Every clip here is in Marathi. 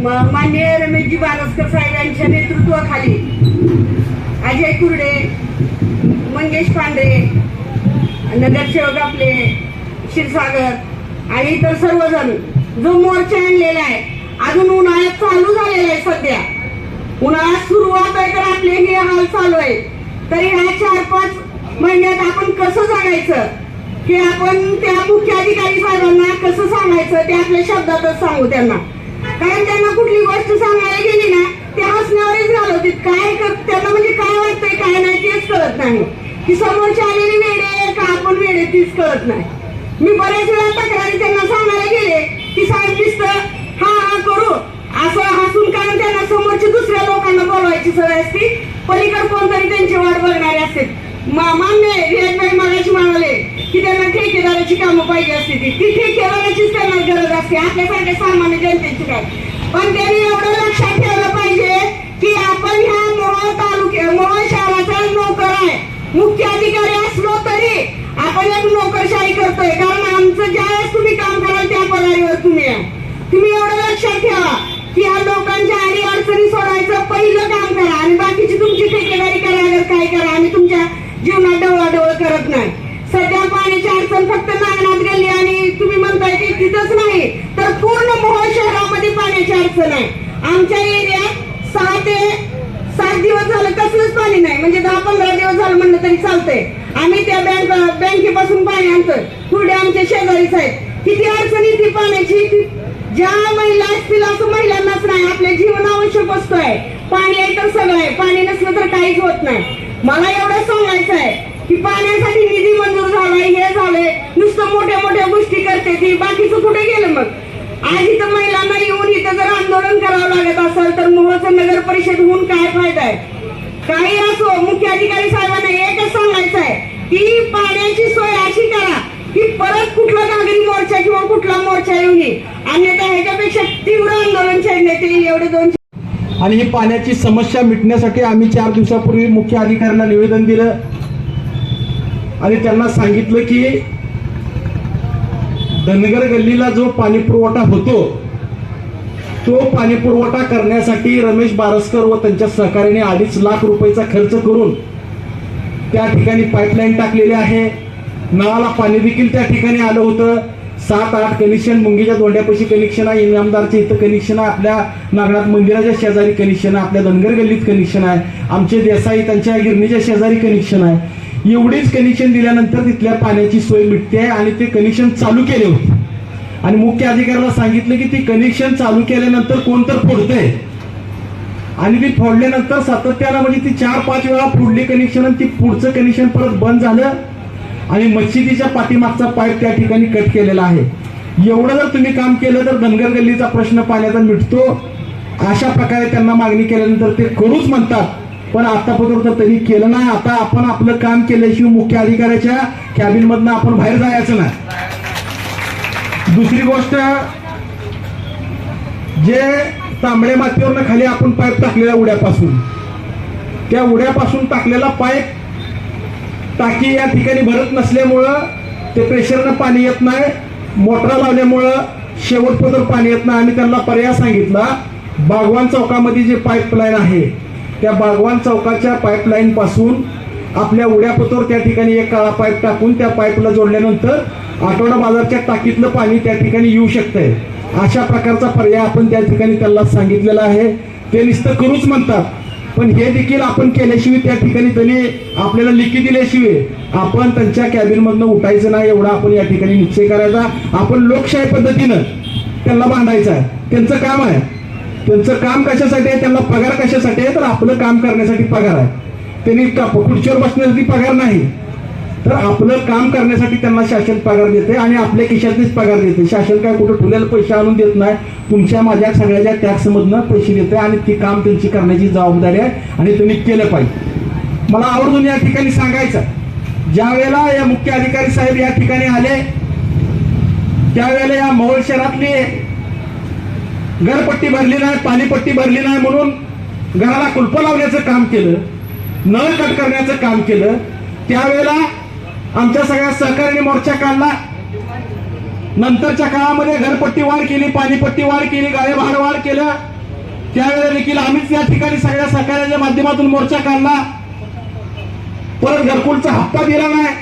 म- माननीय रमेशजी बारसकर साहेब यांच्या नेतृत्वाखाली अजय कुर्डे मंगेश पांडे नगरसेवक आपले क्षीरसागर आणि इतर सर्वजण जो मोर्चा आणलेला आहे अजून उन्हाळ्यात चालू झालेला आहे सध्या. उन्हाळ्यात सुरुवात आहे तर आपले हे हाल चालू आहे. तरी ह्या चार पाच महिन्यात आपण कसं जगायचं की आपण त्या मुख्य अधिकारी साहेबांना कसं सांगायचं? ते आपल्या शब्दातच सांगू त्यांना. कारण त्यांना कुठली गोष्ट सांगायला गेली ना ते हसण्यावरच घालवतील काय कर त्यांना म्हणजे काय वाटतंय काय नाही तेच कळत नाही. की समोरची आलेली वेडे आहे का आपण वेडे तीच कळत नाही. मी बऱ्याच वेळा तक्रारी त्यांना सांगायला गेले की सायंटिस्ट हा हा करू. असं हसून कारण त्यांना समोरची दुसऱ्या लोकांना बोलवायची सवय असती. पलीकडे कोणतरी त्यांची वाट बघणारी असते. मा- मान्य आहे, विवेकबाई मागाशी म्हणाले की त्यांना ठेकेदाराची कामं पाहिजे असते ती. ती ठेकेदाराचीच त्यांना गरज असते. आपल्यासारख्या सामान्य जनतेची काय? पण त्यांनी एवढं लक्षात ठेवलं पाहिजे की आपण ह्या मोहोळ तालुक्या मोहोळ शहराचा नोकर आहे. मुख्य अधिकारी असलो तरी आपण एक नोकरशाही करतोय. कारण आमचं ज्या वेळेस तुम्ही काम कराल त्या पगारीवर तुम्ही आहे. तुम्ही एवढं लक्षात ठेवा की या लोकांच्या अडी अडचणी सोडायचं पहिलं काम करा. आणि बाकीची तुमची ठेकेदारी करायला काय करा आणि तुमच्या जीवनात डवळाडवळ करत नाही. सध्या पाण्याची अडचण फक्त नागनाथ गेली आणि तुम्ही म्हणताय की तिथंच नाही तर पूर्ण मोहोळ शहरामध्ये पाण्याची अडचण आहे. आमच्या एरियात सहा ते सात दिवस झालं कसलंच पाणी नाही म्हणजे दहा पंधरा दिवस झालं म्हणलं तरी चालतंय. आम्ही त्या बँक बँकेपासून पाणी आणतोय. पुढे आमच्या शेजारीच आहेत. किती अडचण येते पाण्याची? ज्या महिला असतील असं महिलांनाच नाही आपल्या जीवन आवश्यक वस्तू आहे. पाणी आहे तर सगळं आहे पाणी नसलं तर काहीच होत नाही. मला एवढं सांगायचं आहे की पाण्यासाठी निधी मंजूर झालाय हे झालंय नुसतं मोठ्या मोठ्या गोष्टी करते ती बाकीचं कुठे गेलं मग आज इथं महिलांना येऊन इथं जर आंदोलन करावं लागत असेल तर मोहोळचं नगर परिषद होऊन काय फायदा आहे? काही असो मुख्य अधिकारी साहेबांना एकच सांगायचं आहे की पाण्याची सोय अशी करा की परत कुठला नागरी मोर्चा किंवा कुठला मोर्चा येऊ नये. अन्यथा ह्याच्यापेक्षा तीव्र आंदोलन छेडण्यात येईल एवढे दोन आणि ही पाण्याची समस्या मिटण्यासाठी आम्ही चार दिवसापूर्वी मुख्य अधिकाऱ्यांना निवेदन दिलं. आणि त्यांना सांगितलं की धनगर गल्लीला जो पाणी पुरवठा होतो तो पाणी पुरवठा करण्यासाठी रमेश बारसकर व त्यांच्या सहकार्याने अडीच लाख रुपयाचा खर्च करून त्या ठिकाणी पाईपलाईन टाकलेली आहे. नळाला पाणी देखील त्या ठिकाणी आलं होतं. सात आठ कनेक्शन मुंगीच्या दोंड्यापाशी कनेक्शन आहे. इनामदारचे इथं कनेक्शन आहे. आपल्या नागनाथ मंदिराच्या शेजारी कनेक्शन आहे. आपल्या धनगर गल्लीत कनेक्शन आहे. आमचे देसाई त्यांच्या गिरणीच्या शेजारी कनेक्शन आहे. एवढीच कनेक्शन दिल्यानंतर तिथल्या पाण्याची सोय मिटते आहे आणि ते कनेक्शन चालू केले होते. आणि मुख्य अधिकाऱ्याला सांगितलं की ती कनेक्शन चालू केल्यानंतर कोण तर फोडतंय. आणि ती फोडल्यानंतर सातत्यानं म्हणजे ती चार पाच वेळा फोडली कनेक्शन आणि ती पुढचं कनेक्शन परत बंद झालं. आणि मशिदीच्या पाठीमागचा पाईप त्या ठिकाणी कट केलेला आहे. एवढं जर तुम्ही काम केलं तर धनगर गल्लीचा प्रश्न पाण्याचा मिटतो. अशा प्रकारे त्यांना मागणी केल्यानंतर ते करूच म्हणतात पण आतापर्यंत तरी केलं नाही. आता आपण आपलं काम केल्याशिवाय मुख्य अधिकाऱ्याच्या कॅबिन मधनं आपण बाहेर जायचं नाही. दुसरी गोष्ट जे तांबड्या मातीवरनं खाली आपण पाईप टाकलेला उड्यापासून. त्या उड्यापासून टाकलेला पाईप टाकी या ठिकाणी भरत नसल्यामुळं ते प्रेशरनं पाणी येत नाही. मोटर लावल्यामुळं शेवटपर्यंत पाणी येत नाही. आम्ही त्यांना पर्याय सांगितला बागवान चौकामध्ये जे पाईपलाईन आहे त्या बागवान चौकाच्या पाईपलाईन पासून आपल्या उड्यापतोर त्या ठिकाणी एक काळा पाईप टाकून त्या पाईपला जोडल्यानंतर आठवडा बाजारच्या टाकीतलं पाणी त्या ठिकाणी येऊ शकतंय. अशा प्रकारचा पर्याय आपण त्या ठिकाणी त्यांना सांगितलेला आहे. ते नुसतं करूच म्हणतात. पण हे देखील आपण केल्याशिवाय त्या ठिकाणी त्यांनी आपल्याला लिखी दिल्याशिवाय आपण त्यांच्या कॅबिनमधनं उठायचं नाही एवढा आपण या ठिकाणी निश्चय करायचा. आपण लोकशाही पद्धतीनं त्यांना बांधायचं आहे. त्यांचं काम आहे. त्यांचं काम कशासाठी आहे? त्यांना पगार कशासाठी आहे? तर आपलं काम करण्यासाठी पगार आहे. त्यांनी का- खुर्चीवर बसण्यासाठी पगार नाही. तर आपलं काम करण्यासाठी त्यांना शासन पगार देते आणि आपल्या खिशातलीच पगार देते. शासन काय कुठं ठुल्याला पैसे आणून देत नाही. तुमच्या माझ्या सगळ्याच्या टॅक्समधनं पैसे देते आणि ती काम त्यांची करण्याची जबाबदारी आहे आणि त्यांनी केलं पाहिजे. मला आवर्जून या ठिकाणी सांगायचं ज्या वेळेला या मुख्य अधिकारी साहेब या ठिकाणी आले त्यावेळेला या मौळ शहरातली घरपट्टी भरली नाही पाणीपट्टी भरली नाही म्हणून घराला कुलप लावण्याचं काम केलं नळ कट करण्याचं काम केलं. त्यावेळेला आमच्या सगळ्या सहकार्याने मोर्चा काढला. नंतरच्या काळामध्ये घरपट्टी वाढ केली पाणीपट्टी वाढ केली गाळेभार वाढ केलं. त्यावेळेला देखील आम्हीच या ठिकाणी सगळ्या सहकार्याच्या माध्यमातून मोर्चा काढला. परत घरकुलचा हप्ता दिला नाही.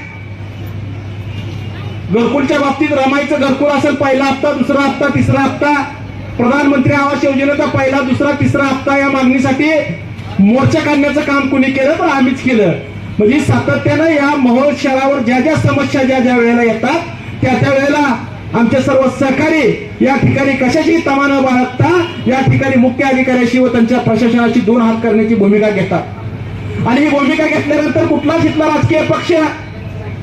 घरकुलच्या बाबतीत रमाईचं घरकुल असेल पहिला हप्ता दुसरा हप्ता तिसरा हप्ता. प्रधानमंत्री आवास योजनेचा पहिला दुसरा तिसरा हप्ता या मागणीसाठी मोर्चा काढण्याचं काम कुणी केलं तर आम्हीच केलं. म्हणजे सातत्यानं या मोहोळ शहरावर ज्या ज्या समस्या ज्या ज्या वेळेला येतात त्या त्या वेळेला आमचे सर्व सहकारी या ठिकाणी कशाची तमा न बाळगता या ठिकाणी मुख्य अधिकाऱ्याशी व त्यांच्या प्रशासनाशी दोन हात करण्याची भूमिका घेतात. आणि ही भूमिका घेतल्यानंतर कुठलाच इथला राजकीय पक्ष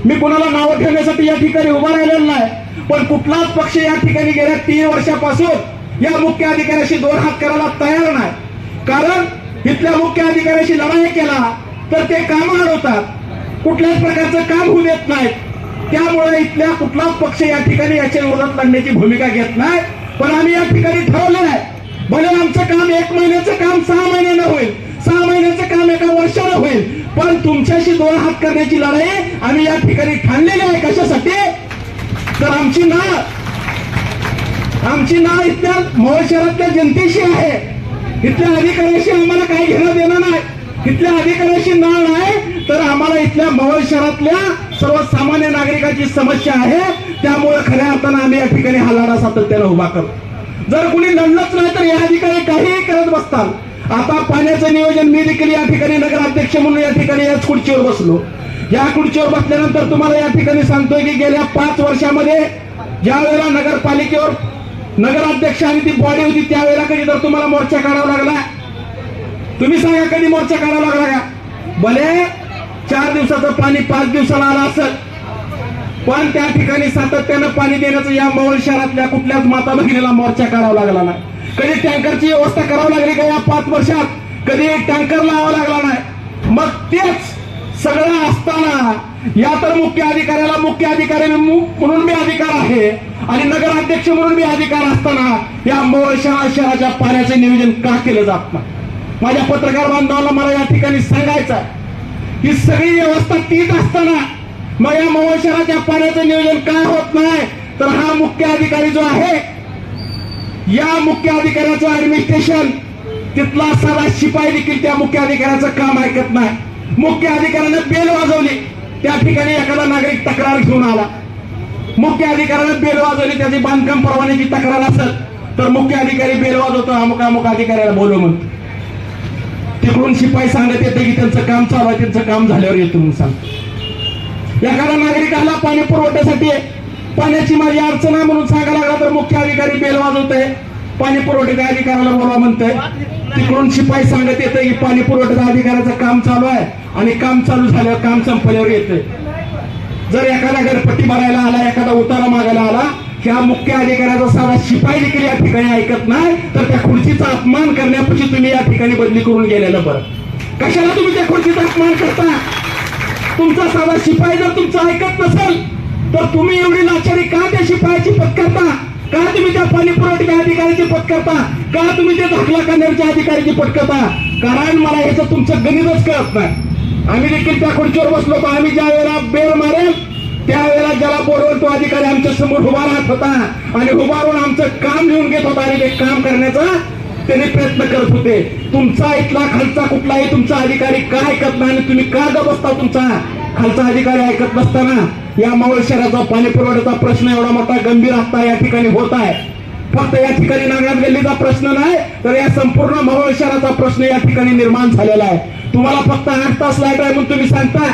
मी कोणाला नावं ठेवण्यासाठी या ठिकाणी उभा राहिलेला नाही पण कुठलाच पक्ष या ठिकाणी गेल्या तीन वर्षापासून या मुख्य अधिकाऱ्याशी दोन हात करायला तयार नाही. कारण इथल्या मुख्य अधिकाऱ्याशी लढाई केला तर ते काम अडवतात कुठल्याच प्रकारचं काम होऊ देत नाहीत. त्यामुळे इथल्या कुठलाच पक्ष या ठिकाणी याच्या विरोधात लढण्याची भूमिका घेत नाही. पण आम्ही या ठिकाणी ठरवलं आहे. भले आमचं काम एक महिन्याचं काम सहा महिन्यानं होईल सहा महिन्याचं काम एका वर्षानं होईल पण तुमच्याशी दोन हात करण्याची लढाई आम्ही या ठिकाणी ठाणलेली आहे कशासाठी? तर आमची ना आमची नाळ इथल्या मोहोळ शहरातल्या जनतेशी आहे. इथल्या अधिकाऱ्याशी आम्हाला काही घेणं देणं नाही. इथल्या अधिकाऱ्याशी नाळ नाही तर आम्हाला इथल्या मोहोळ शहरातल्या सर्वसामान्य नागरिकाची समस्या आहे. त्यामुळे खऱ्या अर्थानं आम्ही या ठिकाणी हा लढा सातत्यानं उभा करू जर कुणी लढलंच नाही तर या अधिकारी काहीही करत बसतात. आता पाण्याचं नियोजन मी देखील या ठिकाणी नगराध्यक्ष म्हणून या ठिकाणी याच खुर्चीवर बसलो. या खुर्चीवर बसल्यानंतर तुम्हाला या ठिकाणी सांगतोय की गेल्या पाच वर्षामध्ये ज्या वेळेला नगरपालिकेवर नगराध्यक्ष आणि ती बॉडी होती त्यावेळेला कधी तर तुम्हाला मोर्चा काढावा लागला? तुम्ही सांगा कधी मोर्चा काढावा लागला का? भले चार दिवसाचं पाणी पाच दिवसाला आलं असेल पण त्या ठिकाणी सातत्यानं पाणी देण्याचं या मोहोळ शहरातल्या कुठल्याच माता भगिनीला मोर्चा काढावा लागला नाही. कधी टँकरची व्यवस्था करावी लागली का या पाच वर्षात? कधी टँकर लावावा लागला नाही. मग तेच सगळं असताना या तर मुख्य अधिकाऱ्याला मुख्य अधिकारी म्हणून मी अधिकार आहे. आणि नगराध्यक्ष म्हणून मी अधिकार असताना या मोहोळ शहराच्या पाण्याचे नियोजन का केलं जात नाही? माझ्या पत्रकार बांधवाला मला या ठिकाणी सांगायचं आहे. ही सगळी व्यवस्था तीच असताना मग या मोहोळ शहराच्या पाण्याचं नियोजन काय होत नाही? तर हा मुख्य अधिकारी जो आहे या मुख्य अधिकाऱ्याचं ऍडमिनिस्ट्रेशन तिथला साधा शिपाई देखील त्या मुख्य अधिकाऱ्याचं काम ऐकत नाही. मुख्य अधिकाऱ्यानं बेल वाजवली. त्या ठिकाणी एखादा नागरिक तक्रार घेऊन आला. मुख्य अधिकाऱ्यानं बेल वाजवली त्याची बांधकाम परवान्याची तक्रार असेल तर मुख्य अधिकारी बेल वाजवतो अमुक अमुक अधिकाऱ्याला बोलव मग तिकडून शिपाई सांगत येते की त्यांचं काम चालू आहे त्यांचं काम झाल्यावर येतो म्हणून सांग एखादा नागरिक आला पाणी पुरवठ्यासाठी पाण्याची माझी अडचण आहे म्हणून सांगायला लागला तर मुख्य अधिकारी बेल वाजवतोय. पाणी पुरवठ्याच्या अधिकाऱ्याला बोलवा म्हणतोय. तिकडून शिपाई सांगत येते की पाणी पुरवठा अधिकाऱ्याचं काम चालू आहे आणि काम चालू झाल्यावर काम संपल्यावर येतंय. जर एखादा घरपट्टी भरायला आला एखादा उतारा मागायला आला ह्या मुख्य अधिकाऱ्याचा सारा शिपाई देखील या ठिकाणी ऐकत नाही तर त्या खुर्चीचा अपमान करण्यापेक्षा तुम्ही या ठिकाणी बदली करून गेलेलं बरं. कशाला तुम्ही त्या खुर्चीचा अपमान करता? तुमचा साधा शिपाई जर तुमचं ऐकत नसेल तर तुम्ही एवढी लाचारी का त्या शिपायाची पत्करता का तुम्ही त्या पाणी पुरवठ्याच्या अधिकाऱ्याची करता? का तुम्ही ते दाखला करण्याच्या अधिकाऱ्याची पत्करता कारण मला याचं तुमचं गणितच कळत नाही. आम्ही देखील त्या खुर्चीवर बसलो होतो. आम्ही ज्या वेळेला बेल मारेल त्यावेळेला ज्याला बोलवून तो अधिकारी आमच्यासमोर उभा राहत होता आणि उभारून आमचं काम घेऊन घेत होता आणि ते काम करण्याचा त्याने प्रयत्न करत होते. तुमचा इथला खालचा कुठलाही तुमचा अधिकारी का ऐकत नाही आणि तुम्ही का ग बसता तुमचा? खालचा अधिकारी ऐकत नसताना. या मावळ शहराचा पाणी पुरवठ्याचा प्रश्न एवढा मोठा गंभीर आता या ठिकाणी होत आहे. फक्त या ठिकाणी नागनाथ गल्लीचा प्रश्न नाही तर या संपूर्ण मावळ शहराचा प्रश्न या ठिकाणी निर्माण झालेला आहे. तुम्हाला फक्त आठ तास लाइट आहे म्हणून तुम्ही सांगता